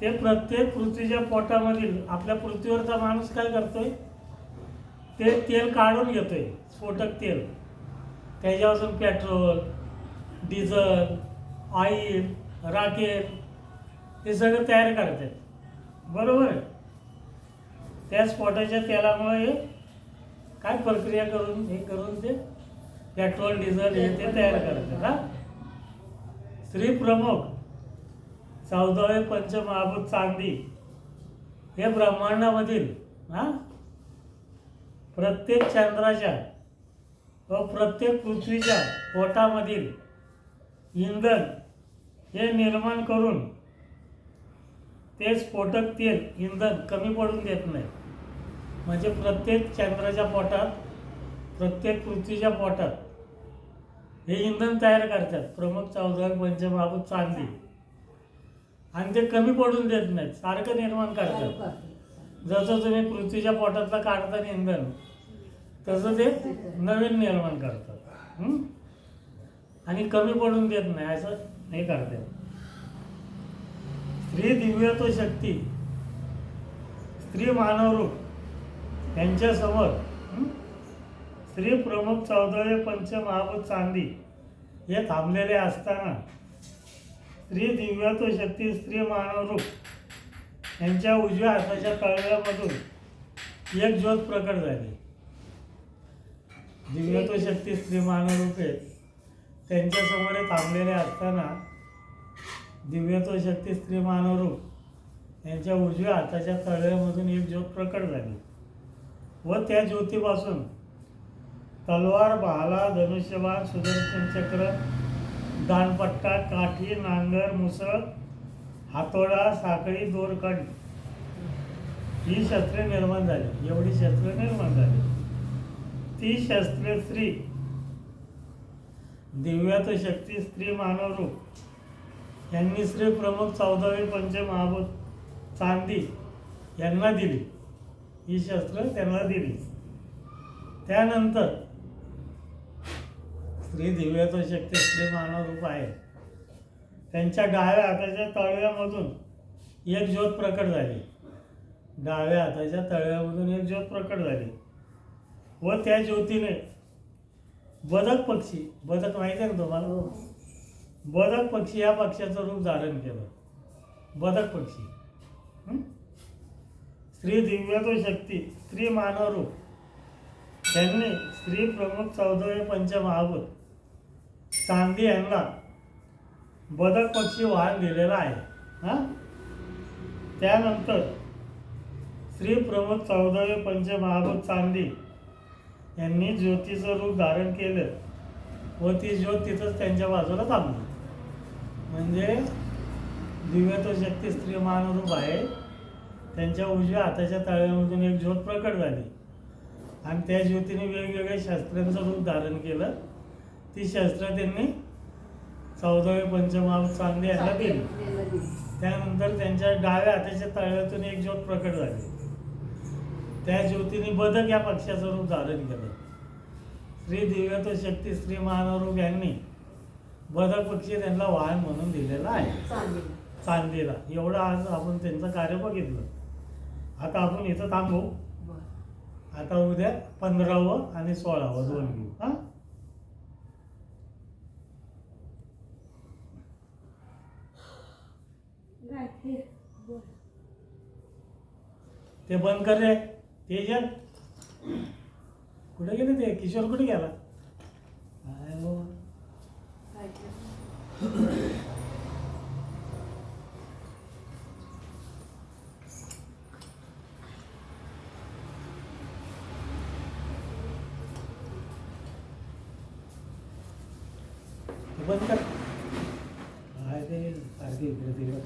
ते प्रत्येक पृथ्वीच्या पोटामधील आपल्या पृथ्वीवरचा माणूस काय करतोय? ते तेल काढून घेतोय स्फोटक तेल. त्याच्यापासून पेट्रोल डिझल ऑइल राकेल हे सगळं तयार करतात. बरोबर आहे? त्या स्फोटाच्या तेलामुळे काय प्रक्रिया करून हे करून ते पेट्रोल डिझेल हे ते तयार करतात हा? स्त्री प्रमुख चौदावे पंचमहाभूत चांदी हे ब्रह्मांडामधील हा? प्रत्येक चंद्राच्या व प्रत्येक पृथ्वीच्या पोटामधील इंधन हे निर्माण करून ते स्फोटक तेल इंधन कमी पडून देत नाही. म्हणजे प्रत्येक चंद्राच्या पोटात प्रत्येक पृथ्वीच्या पोटात हे इंधन तयार करतात. प्रमुख चौदार पंचमहाभूत चांदी आणि ते कमी पडून देत नाहीत सारखं निर्माण करतात जसं तुम्ही पृथ्वीच्या पोटातलं काढता इंधन तसं ते नवीन निर्माण करतात? आणि कमी पडून देत नाही असं हे करतात स्त्री दिव्यत्व शक्ती स्त्री मानवरूप यांच्यासमोर? स्त्री प्रमुख चौदावे पंचमहाभूत चांदी हे थांबलेले असताना स्त्री दिव्यत्व शक्ती स्त्री मानवरूप यांच्या उजव्या हाताच्या तळव्यामधून एक ज्योत प्रकट झाली. दिव्यत्व शक्ती स्त्री मानवरूप आहेत त्यांच्यासमोर थांबलेले असताना दिव्यत्व शक्ती स्त्री मानवरूप यांच्या उजव्या हाताच्या तळव्यामधून एक ज्योत प्रकट झाली. व त्या ज्योतीपासून तलवार भाला धनुष्यबाण सुदर्शन चक्र दानपट्टा काठी नांगर मुसळ हातोडा साखळी दोरखंड. ही शस्त्रे निर्माण झाली. एवढी शस्त्रे निर्माण झाली. ती शस्त्रे स्त्री. दिव्यात शक्ती स्त्री मानवरूप यांनी श्री प्रमुख चौदावे पंच महाभूत चांदी यांना दिली. ही शस्त्र त्यांना दिली. त्यानंतर श्री दिव्यात शक्ती स्त्री मानवरूप आहे. त्यांच्या डाव्या हाताच्या तळव्यामधून एक ज्योत प्रकट झाली. डाव्या हाताच्या तळव्यामधून एक ज्योत प्रकट झाली. व त्या ज्योतीने बदक पक्षी बदक माहिती आहे ना तुम्हाला? बदक पक्षी या पक्षाचं रूप धारण केलं. बदक पक्षी. स्त्री दिव्यत्व शक्ती स्त्री मानवरूप त्यांनी स्त्री प्रमुख चौदावे पंचमहाभूत चांदी यांना बदक पक्षी वाहन दिलेला आहे. हां? त्यानंतर श्री प्रमोद चौदावे पंचमहाभूत चांदी यांनी ज्योतीचं रूप धारण केलं व ती ज्योत तिथंच त्यांच्या बाजूला थांबली. म्हणजे दिव्यत्व शक्ती स्त्री मानरूप आहे. त्यांच्या उजव्या हाताच्या तळ्यामधून एक ज्योत प्रकट झाली. आणि त्या ज्योतीने वेगवेगळ्या शास्त्रांचं रूप धारण केलं. ती शस्त्र त्यांनी चौदावे पंचमहाभूत चांदी यांना दिली. त्यानंतर त्यांच्या डाव्या हाताच्या तळव्यातून एक ज्योत प्रकट झाली. त्या ज्योतीने बदक या पक्षाचं रूप धारण केलं. श्री दिव्यत्व शक्ती श्री महानरूप यांनी बदक पक्षी त्यांना वाहन म्हणून दिलेला आहे. चांदीला एवढं आज आपण त्यांचं कार्य बघितलं. आता आपण इथं थांबू. आता उद्या पंधरावं आणि सोळावं दोन घेऊ. हां? ते बंद कर रे ते जर कुठे गेले ते? किशोर कुठे गेला? हो? ते बंद कर. काय ते? सारखे इकडे तिकडे